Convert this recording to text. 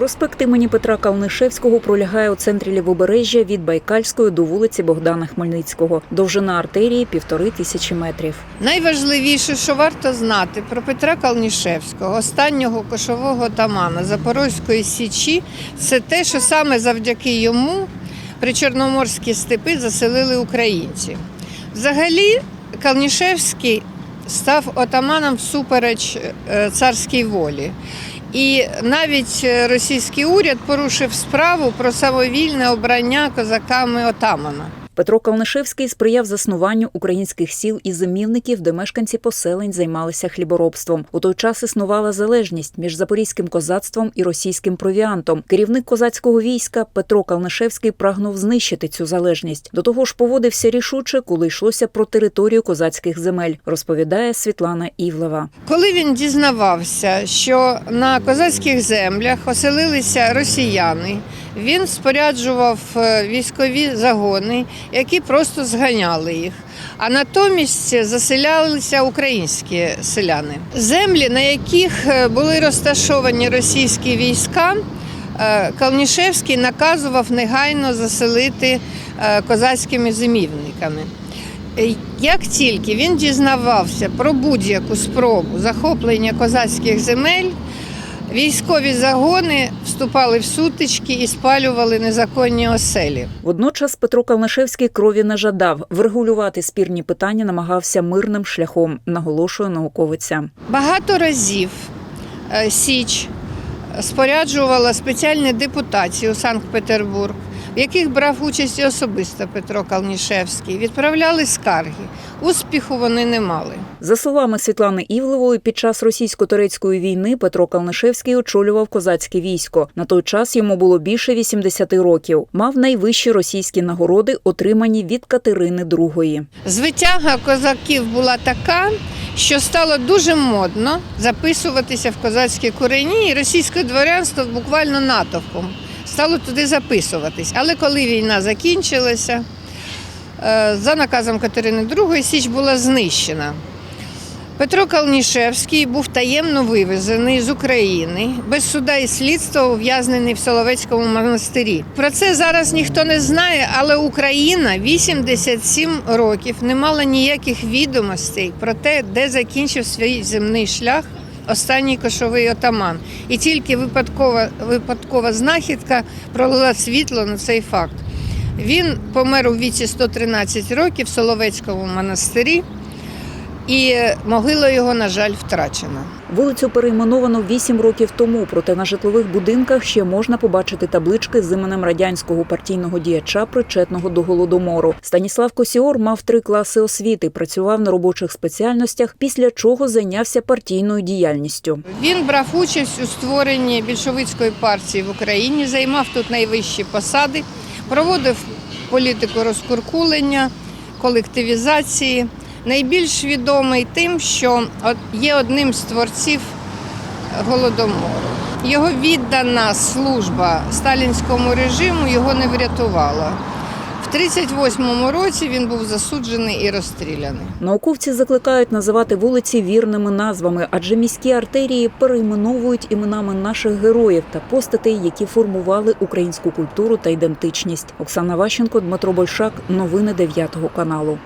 Проспект імені Петра Калнишевського пролягає у центрі Лівобережжя від Байкальської до вулиці Богдана Хмельницького. Довжина артерії півтори тисячі метрів. Найважливіше, що варто знати про Петра Калнішевського, останнього кошового тамана Запорозької січі, це те, що саме завдяки йому причорноморські степи заселили українці. Взагалі, Калнішевський став отаманом всупереч е, царській волі. І навіть е, російський уряд порушив справу про самовільне обрання козаками отамана. Петро Калнишевський сприяв заснуванню українських сіл і зимівників, де мешканці поселень займалися хліборобством. У той час існувала залежність між запорізьким козацтвом і російським провіантом. Керівник козацького війська Петро Калнишевський прагнув знищити цю залежність. До того ж, поводився рішуче, коли йшлося про територію козацьких земель, розповідає Світлана Івлева. Коли він дізнавався, що на козацьких землях оселилися росіяни, він споряджував е, військові загони, які просто зганяли їх. А натомість заселялися українські селяни. Землі, на яких е, були розташовані російські війська, е, Калнішевський наказував негайно заселити козацькими зимівниками. Як тільки він дізнавався про будь-яку спробу захоплення козацьких земель, військові загони вступали в сутички і спалювали незаконні оселі. Водночас Петро Калнишевський крові не жадав. Врегулювати спірні питання намагався мирним шляхом, наголошує науковиця. Багато разів е, Січ споряджувала спеціальні депутації у Санкт-Петербург, в яких брав участь і особисто Петро Калнішевський. Відправляли скарги. Успіху вони не мали. За словами Світлани Івлевої, під час російсько-турецької війни Петро Калнишевський очолював козацьке військо. На той час йому було більше 80 років. Мав найвищі російські нагороди, отримані від Катерини II. Звитяга козаків була така, що стало дуже модно записуватися в козацькі курені, і російське дворянство буквально натовпом стало туди записуватись. Але коли війна закінчилася, е, за наказом Катерини II Січ була знищена. Петро Калнішевський був таємно вивезений з України без суда і слідства ув'язнений в Соловецькому монастирі. Про це зараз ніхто не знає, але Україна 87 років не мала ніяких відомостей про те, де закінчив свій земний шлях останній кошовий отаман. І тільки випадкова, випадкова знахідка пролила світло на цей факт. Він помер у віці 113 років в Соловецькому монастирі. І могила його, на жаль, втрачена. Вулицю перейменовано 8 років тому, проте на житлових будинках ще можна побачити таблички з іменем радянського партійного діяча, причетного до голодомору. Станіслав Косіор мав три класи освіти, працював на робочих спеціальностях, після чого зайнявся партійною діяльністю. Він брав участь у створенні більшовицької партії в Україні, займав тут найвищі посади, проводив політику розкуркулення, колективізації. Найбільш відомий тим, що є одним з творців голодомору. Його віддана служба сталінському режиму його не врятувала. В 38-му році він був засуджений і розстріляний. Науковці закликають називати вулиці вірними назвами, адже міські артерії перейменовують іменами наших героїв та постатей, які формували українську культуру та ідентичність. Оксана Ващенко, Дмитро Большак. Новини 9 каналу.